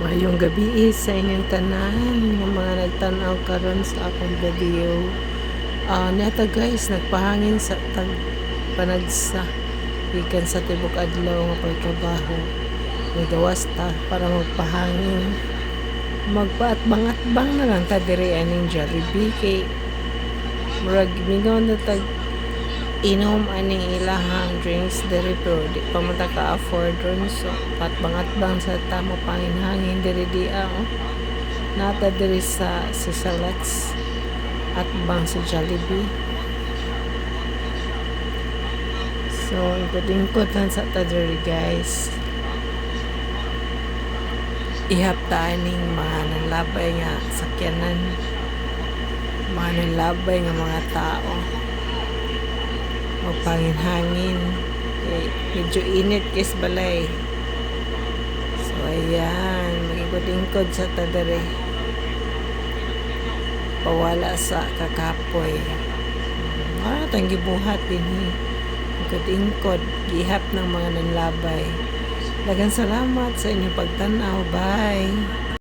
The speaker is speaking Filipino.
Mayong gabi sa inyong tanan ng mga nagtanaw karon sa akong video. Ah, neta guys, nagpahangin sa tag panagsa gikan sa tibok adlaw nga pagtrabaho. Nagawas ta para magpahangin. Magpaatbang-atbang na lang ta diri aning Jollibee kay murag mingaw na tag inom aning ilahang drinks diri pero di pa man ka afford ron so patbang-atbang sa tamo panginhangin diri di oh. nata diri sa sa Selects at bang sa Jollibee. So ikot-ingkot lang sa ta diri guys. Ihap ta aning mga nanlabay nga sakyanan mga nanlabay nga mga tao magpangin-hangin eh, medyo init kis balay. So ayan. Magingkod-ingkod sa tadere. Pawala sa kakapoy. Ah tanggi buhat din eh. Ingkod-ingkod gihap ng mga nanlabay. Dagang salamat sa inyong pagtanaw. Bye